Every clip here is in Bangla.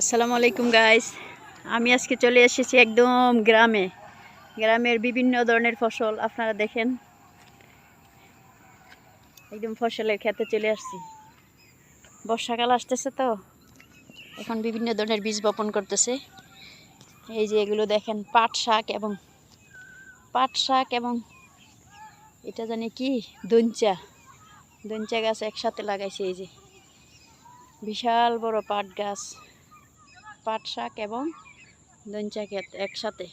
আসসালামু আলাইকুম গাইস আমি আজকে চলে এসেছি একদম গ্রামে। গ্রামের বিভিন্ন ধরনের ফসল, আপনারা দেখেন। একদম ফসলের খেতে চলে আসছি। বর্ষাকাল আসতেছে তো, এখন বিভিন্ন ধরনের বীজ বপন করতেছে। এই যে এগুলো দেখেন, পাট শাক এবং পাট শাক এবং এটা জানি কি? দঞ্চা দঞ্চা গাছ একসাথে লাগাইছে এই যে। বিশাল বড় পাট গাছ। পাট শাক এবং দঞ্চা ক্ষেত একসাথে।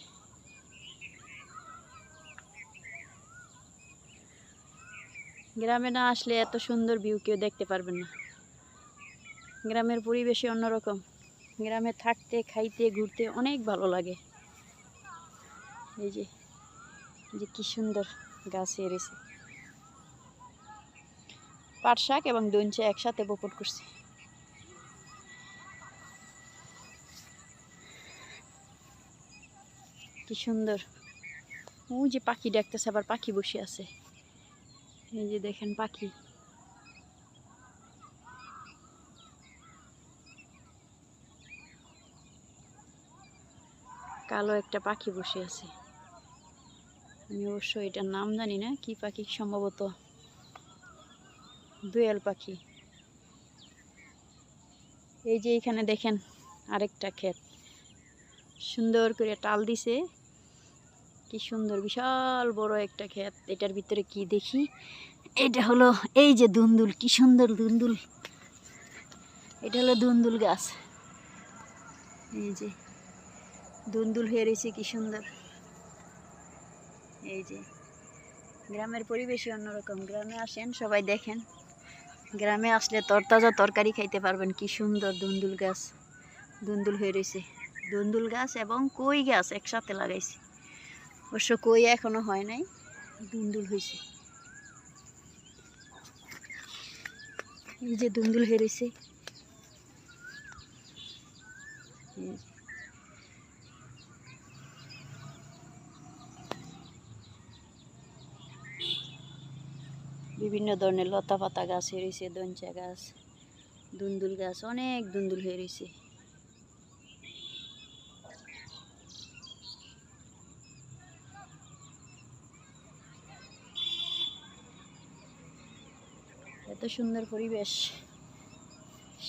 গ্রামে না আসলে এত সুন্দর ভিউ কেউ দেখতে পারবেন না। গ্রামের পরিবেশে অন্যরকম। গ্রামে থাকতে, খাইতে, ঘুরতে অনেক ভালো লাগে। এই যে যে কি সুন্দর গাছ এড়েছে। পাট শাক এবং দঞ্চা একসাথে বপন করছে। কি সুন্দর। ওই যে পাখি ডাকতেছে আবার পাখি বসে আছে। এই যে দেখেন পাখি। কালো একটা পাখি বসে আছে। আমি অবশ্য এটার নাম জানি না, কি পাখি সম্ভবত? দোয়েল পাখি। এই যে এখানে দেখেন আরেকটা ক্ষেত। সুন্দর করে টাল দিছে। কি সুন্দর, বিশাল বড় একটা ক্ষেত। এটার ভিতরে কি দেখি? এটা হলো এই যে দুন্দুল, কি সুন্দর দুন্দুল। এটা হলো দুন্দুল গাছ। এই যে দুন্দুল হয়ে রয়েছে, কি সুন্দর। এই যে গ্রামের পরিবেশই অন্যরকম। গ্রামে আসেন, সবাই দেখেন। গ্রামে আসলে তরতাজা তরকারি খাইতে পারবেন। কি সুন্দর দুন্দুল গাছ। দুন্দুল হয়ে রয়েছে। দুন্দুল গাছ এবং কই গাছ একসাথে লাগাইছি। অবশ্য কই এখনও হয় নাই, দুন্দুল হয়েছে এই যে দুন্দুল হেরেছে। বিভিন্ন ধরনের লতা পাতা গাছ হেরেছে দঞ্চা গাছ, দুন্দুল গাছ, অনেক দুন্দুল হয়ে সুন্দর পরিবেশ।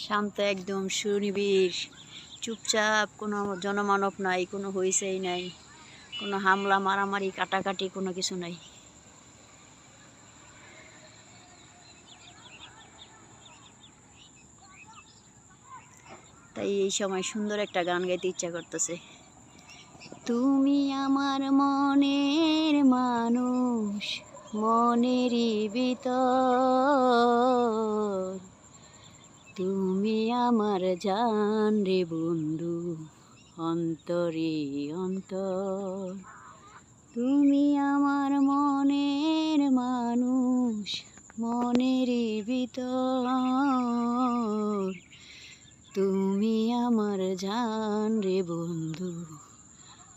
শান্ত একদম, সুনিবিড়, চুপচাপ, কোনো জনমানব নাই, কোনো হইচই নাই, কোনো হামলা, মারামারি, কাটাকাটি, কোনো কিছু নাই। তাই এই সময় সুন্দর একটা গান গাইতে ইচ্ছা করতেছে। তুমি আমার মনের মানুষ ভিতর। তুমি আমার জান রে বন্ধু, অন্তরে অন্তর। তুমি আমার মনের মানুষ মনেরই ভিতর। তুমি আমার জান রে বন্ধু,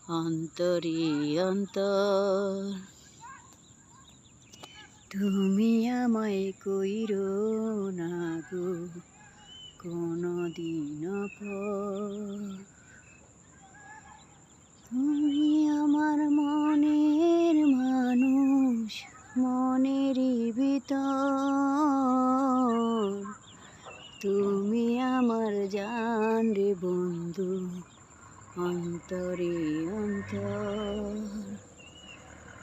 অন্তরে অন্তর। তুমি আমায় কইর না গো কোনো দিন তুমি আমার মনের মানুষ, মনেরই ভিতর। তুমি আমার জান রে বন্ধু, অন্তরে অন্তর।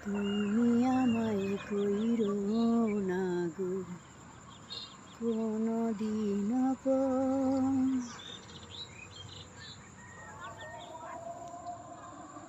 তুমি আমায় কইর না গো। কোনো দিন পর